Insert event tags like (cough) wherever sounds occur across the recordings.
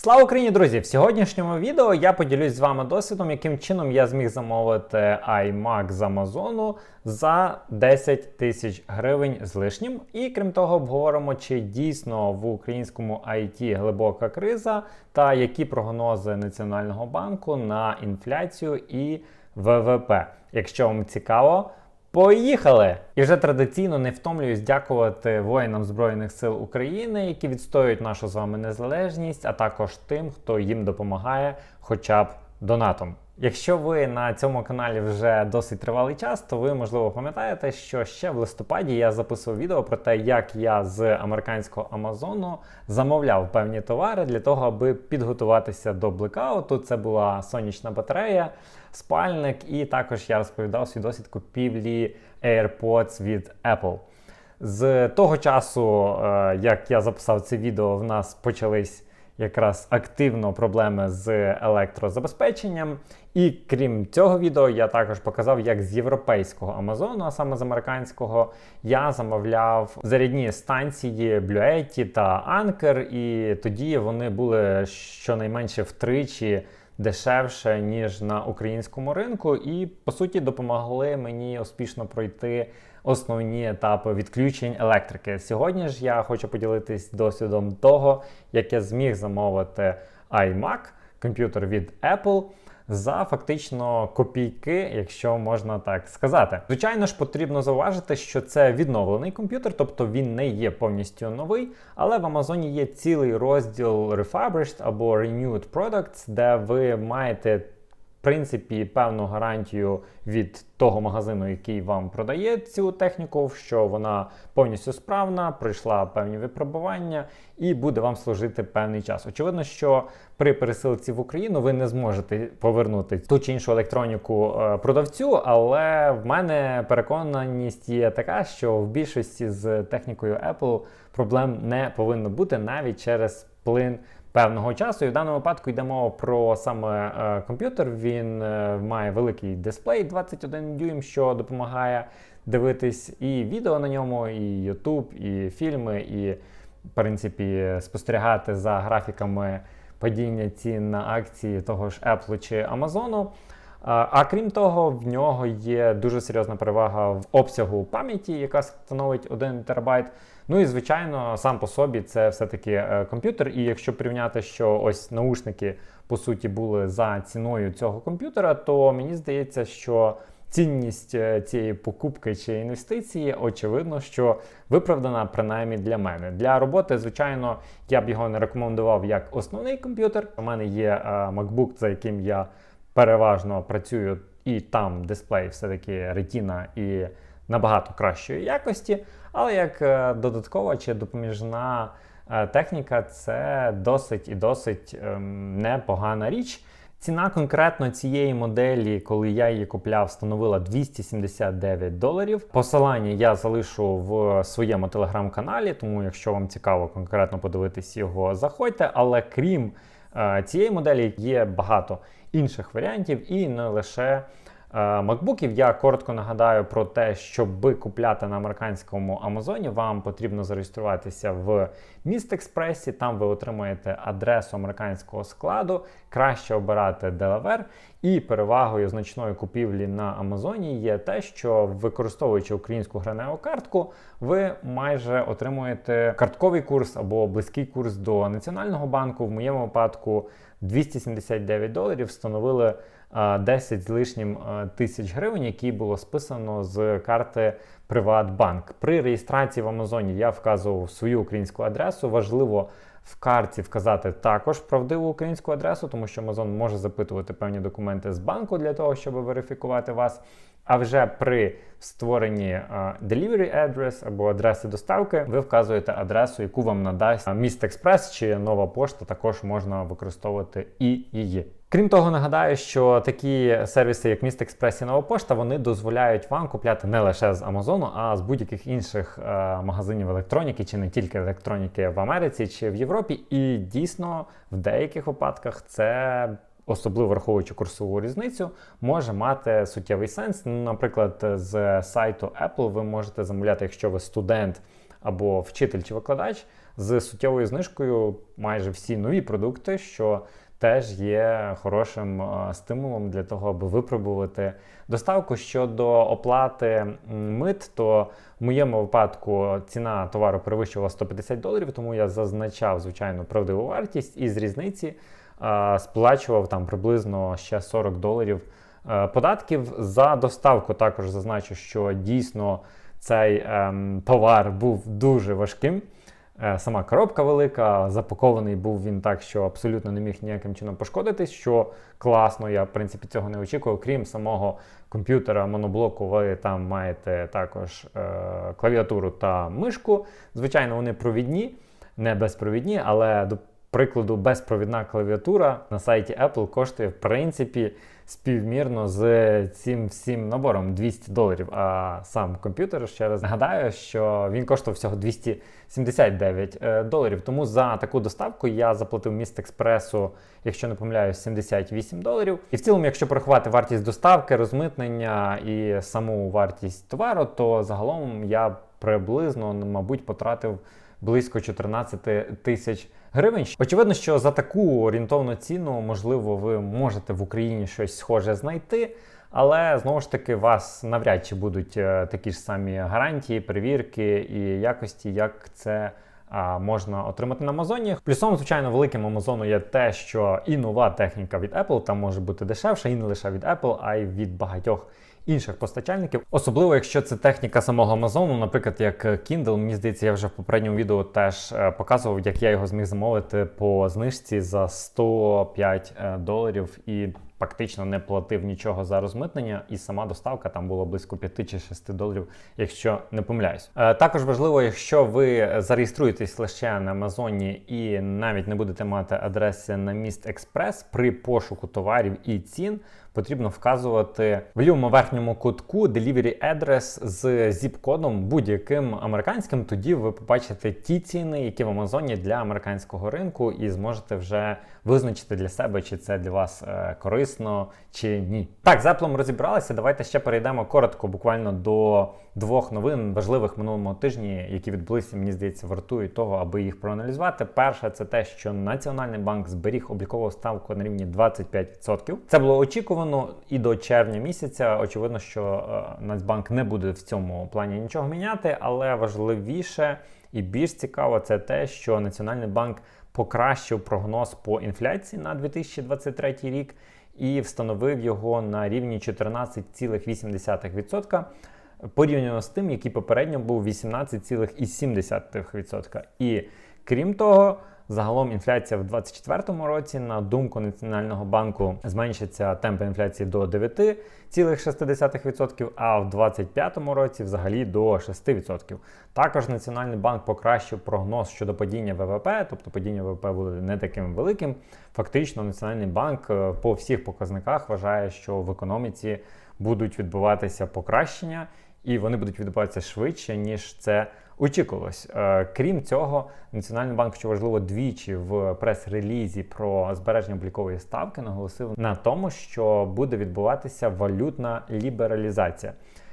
Слава Україні, друзі! В сьогоднішньому відео я поділюсь з вами досвідом, яким чином я зміг замовити iMac з Амазону за 10 тисяч гривень з лишнім. І крім того, обговоримо, чи дійсно в українському IT глибока криза та які прогнози Національного банку на інфляцію і ВВП. Якщо вам цікаво. Поїхали! І вже традиційно не втомлююсь дякувати воїнам Збройних сил України, які відстоюють нашу з вами незалежність, а також тим, хто їм допомагає, хоча б донатом. Якщо ви на цьому каналі вже досить тривалий час, то ви можливо пам'ятаєте, що ще в листопаді я записував відео про те, як я з американського Амазону замовляв певні товари для того, аби підготуватися до блекауту. Це була сонячна батарея, спальник, і також я розповідав свій досвід купівлі AirPods від Apple. З того часу, е, як я записав це відео, в нас почались якраз активно проблеми з електрозабезпеченням. І крім цього відео, я також показав, як з європейського Амазону, а саме з американського, я замовляв зарядні станції Bluetti та Anker, і тоді вони були щонайменше втричі. Дешевше ніж на українському ринку, і по суті допомогли мені успішно пройти основні етапи відключень електрики. Сьогодні ж я хочу поділитись досвідом того, як я зміг замовити iMac, комп'ютер від Apple. За фактично копійки, якщо можна так сказати. Звичайно ж, потрібно зауважити, що це відновлений комп'ютер, тобто він не є повністю новий, але в Амазоні є цілий розділ Refurbished або Renewed Products, де ви маєте принципі певну гарантію від того магазину, який вам продає цю техніку, що вона повністю справна, пройшла певні випробування і буде вам служити певний час. Очевидно, що при пересилці в Україну ви не зможете повернути ту чи іншу електроніку е, продавцю, але в мене переконаність є така, що в більшості з технікою Apple проблем не повинно бути навіть через плин певного часу. І в даному випадку йде мова про саме е, комп'ютер. Він е, має великий дисплей 21 дюйм, що допомагає дивитись і відео на ньому, і YouTube, і фільми, і в принципі спостерігати за графіками падіння цін на акції того ж Apple чи Amazon. А крім того, в нього є дуже серйозна перевага в обсягу пам'яті, яка становить 1 терабайт. Ну і звичайно, сам по собі це все-таки е, комп'ютер. І якщо порівняти, що ось наушники по суті були за ціною цього комп'ютера, то мені здається, що цінність е, цієї покупки чи інвестиції, очевидно, що виправдана принаймні для мене. Для роботи, звичайно, я б його не рекомендував як основний комп'ютер. У мене є е, MacBook, за яким я переважно працюю, і там дисплей все-таки Retina і набагато кращої якості. Але як е, додаткова чи допоміжна е, техніка, це досить і досить ем, непогана річ. Ціна конкретно цієї моделі, коли я її купляв, становила 279 доларів. Посилання я залишу в своєму телеграм-каналі, тому якщо вам цікаво конкретно подивитись його, заходьте. Але крім е, цієї моделі є багато інших варіантів, і не лише макбуків я коротко нагадаю про те, щоб купляти на американському Амазоні, вам потрібно зареєструватися в Міст Експресі. Там ви отримаєте адресу американського складу, краще обирати Delaware. І перевагою значної купівлі на Амазоні є те, що використовуючи українську граневу картку, ви майже отримуєте картковий курс або близький курс до Національного банку. В моєму випадку 279 доларів становили. 10 з лишнім тисяч гривень, які було списано з карти Приватбанк. При реєстрації в Амазоні я вказував свою українську адресу. Важливо в карті вказати також правдиву українську адресу, тому що Amazon може запитувати певні документи з банку для того, щоб верифікувати вас. А вже при створенні uh, delivery address або адреси доставки, ви вказуєте адресу, яку вам надасть Міст Експрес чи нова пошта, також можна використовувати і її. Крім того, нагадаю, що такі сервіси, як Міст Експрес і Нова Пошта, вони дозволяють вам купляти не лише з Амазону, а з будь-яких інших е, магазинів електроніки, чи не тільки електроніки в Америці чи в Європі. І дійсно в деяких випадках це. Особливо враховуючи курсову різницю, може мати суттєвий сенс. Наприклад, з сайту Apple ви можете замовляти, якщо ви студент або вчитель чи викладач, з суттєвою знижкою майже всі нові продукти, що теж є хорошим е, стимулом для того, аби випробувати доставку. Щодо оплати мит, то в моєму випадку ціна товару перевищувала 150 доларів, тому я зазначав звичайно правдиву вартість і з різниці сплачував там приблизно ще 40 доларів е, податків за доставку. Також зазначу, що дійсно цей ем, товар був дуже важким. Е, Сама коробка велика, запакований був він так, що абсолютно не міг ніяким чином пошкодитись, що класно, я в принципі цього не очікував. Крім самого комп'ютера, моноблоку, ви там маєте також е, клавіатуру та мишку. Звичайно, вони провідні, не безпровідні, але до прикладу, безпровідна клавіатура на сайті Apple коштує в принципі співмірно з цим всім набором 200 доларів. А сам комп'ютер ще раз нагадаю, що він коштував всього 279 е, доларів. Тому за таку доставку я заплатив міст експресу, якщо не помиляюсь, 78 доларів. І в цілому, якщо порахувати вартість доставки, розмитнення і саму вартість товару, то загалом я приблизно, мабуть, потратив близько 14 тисяч гривень. Очевидно, що за таку орієнтовну ціну, можливо, ви можете в Україні щось схоже знайти. Але знову ж таки, вас навряд чи будуть е, такі ж самі гарантії, перевірки і якості, як це можна отримати на Амазоні. Плюсом, звичайно, великим Амазону є те, що і нова техніка від Apple там може бути дешевша, і не лише від Apple, а й від багатьох інших постачальників. Особливо, якщо це техніка самого Амазону, наприклад, як Kindle, мені здається, я вже в попередньому відео теж е, показував, як я його зміг замовити по знижці за 105 е, доларів і. Фактично не платив нічого за розмитнення, і сама доставка там була близько 5 чи 6 доларів, якщо не помиляюсь. Е, також важливо, якщо ви зареєструєтесь лише на Амазоні і навіть не будете мати адреси на міст Експрес при пошуку товарів і цін, потрібно вказувати в лівому верхньому кутку Delivery Address з zip-кодом будь-яким американським. Тоді ви побачите ті ціни, які в Амазоні для американського ринку, і зможете вже визначити для себе, чи це для вас е, корисно чи ні. Так, з Apple розібралися. Давайте ще перейдемо коротко, буквально до двох новин важливих минулому тижні, які відбулися, мені здається, вартують того, аби їх проаналізувати. Перше, це те, що Національний банк зберіг облікову ставку на рівні 25%. Це було очікувано і до червня місяця. Очевидно, що е, Нацбанк не буде в цьому плані нічого міняти, але важливіше і більш цікаво це те, що Національний банк покращив прогноз по інфляції на 2023 рік і встановив його на рівні 14,8%. Порівняно з тим, який попередньо був 18,7%. І крім того, загалом інфляція в 2024 році, на думку Національного банку, зменшиться темпи інфляції до 9,6%, а в 2025 році взагалі до 6%. Також Національний банк покращив прогноз щодо падіння ВВП, тобто падіння ВВП буде не таким великим. Фактично, Національний банк е, по всіх показниках вважає, що в економіці будуть відбуватися покращення і вони будуть відбуватися швидше, ніж це очікувалось. Е, крім цього, Національний банк, що важливо, двічі в прес-релізі про збереження облікової ставки наголосив на тому, що буде відбуватися валютна лібералізація.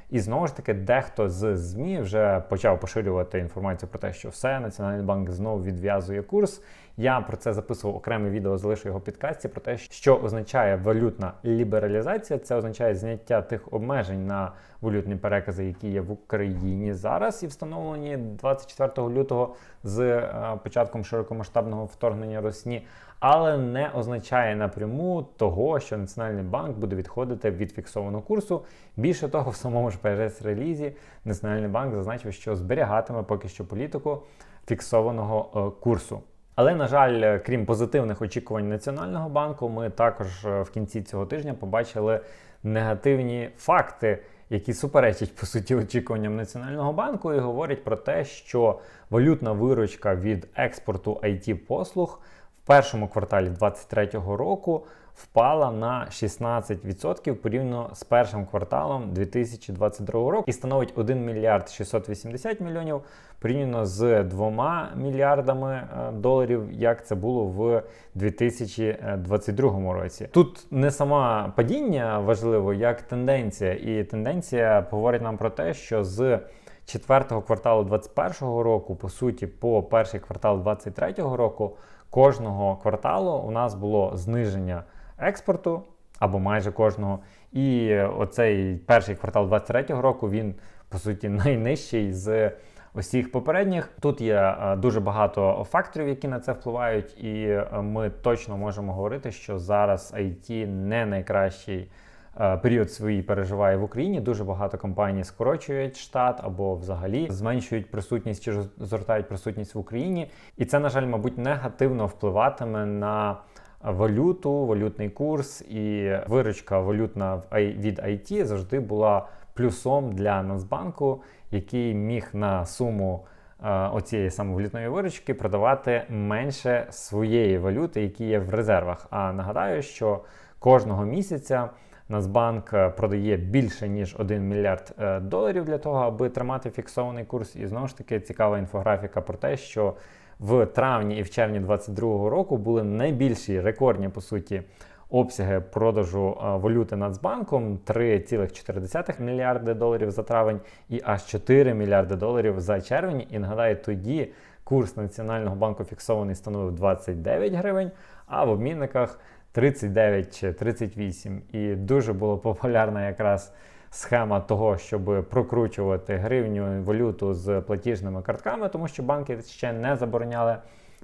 І знову ж таки, дехто з ЗМІ вже почав поширювати інформацію про те, що все, Національний банк знову відв'язує курс. Я про це записував окреме відео, залишу його підкасті про те, що означає валютна лібералізація. Це означає зняття тих обмежень на валютні перекази, які є в Україні зараз, і встановлені 24 лютого з е, початком широкомасштабного вторгнення Росні. Але не означає напряму того, що Національний банк буде відходити від фіксованого курсу. Більше того, в самому ж прес-релізі Національний банк зазначив, що зберігатиме поки що політику фіксованого е, курсу. Але, на жаль, крім позитивних очікувань Національного банку, ми також е, в кінці цього тижня побачили негативні факти, які суперечать по суті очікуванням Національного банку, і говорять про те, що валютна виручка від експорту it послуг першому кварталі 2023 року впала на 16% порівняно з першим кварталом 2022 року і становить 1 мільярд 680 мільйонів порівняно з 2 мільярдами е, доларів, як це було в 2022 році. Тут не сама падіння важливо, як тенденція, і тенденція говорить нам про те, що з четвертого кварталу 2021 року, по суті, по перший квартал 2023 року, кожного кварталу у нас було зниження експорту або майже кожного. І оцей перший квартал 2023 року він по суті (laughs) найнижчий з усіх попередніх. Тут є е, дуже багато факторів, які на це впливають, і е, ми точно можемо говорити, що зараз IT не найкращий. Е, Період свій переживає в Україні. Дуже багато компаній скорочують штат або взагалі зменшують присутність чи згортають присутність в Україні. І це, на жаль, мабуть, негативно впливатиме на валюту, валютний курс і виручка валютна від IT завжди була плюсом для Нацбанку, який міг на суму е, оцієї самовалютної виручки продавати менше своєї валюти, які є в резервах. А нагадаю, що кожного місяця Нацбанк е, продає більше ніж 1 мільярд е, доларів для того, аби тримати фіксований курс. І знову ж таки цікава інфографіка про те, що в травні і в червні 2022 року були найбільші рекордні по суті обсяги продажу е, валюти Нацбанком 3,4 мільярди доларів за травень і аж 4 мільярди доларів за червень. І нагадаю, тоді курс Національного банку фіксований становив 29 гривень, а в обмінниках 39 чи 38. І дуже була популярна якраз схема того, щоб прокручувати гривню валюту з платіжними картками, тому що банки ще не забороняли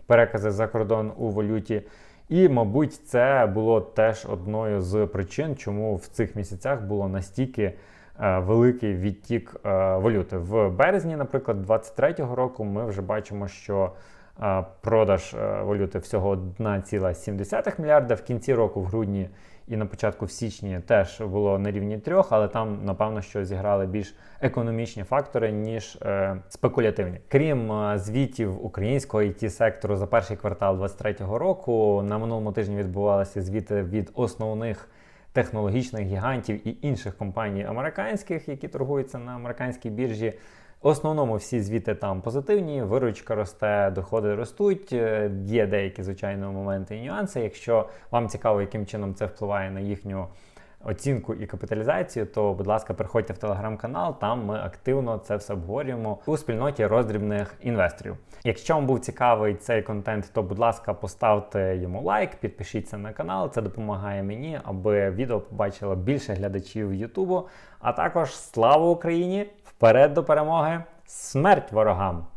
перекази за кордон у валюті. І, мабуть, це було теж одною з причин, чому в цих місяцях було настільки е, великий відтік е, валюти. В березні, наприклад, 23-го року ми вже бачимо, що продаж е, валюти всього 1,7 мільярда. В кінці року, в грудні і на початку в січні теж було на рівні трьох, але там, напевно, що зіграли більш економічні фактори, ніж е, спекулятивні. Крім е, звітів українського it сектору за перший квартал 2023 року, на минулому тижні відбувалися звіти від основних технологічних гігантів і інших компаній американських, які торгуються на американській біржі. В основному всі звіти там позитивні, виручка росте, доходи ростуть. Е, Є деякі, звичайно, моменти і нюанси. Якщо вам цікаво, яким чином це впливає на їхню оцінку і капіталізацію, то, будь ласка, приходьте в телеграм-канал, там ми активно це все обговорюємо у спільноті роздрібних інвесторів. Якщо вам був цікавий цей контент, то будь ласка, поставте йому лайк, підпишіться на канал. Це допомагає мені, аби відео побачило більше глядачів Ютубу. А також слава Україні! Вперед до перемоги! Смерть ворогам!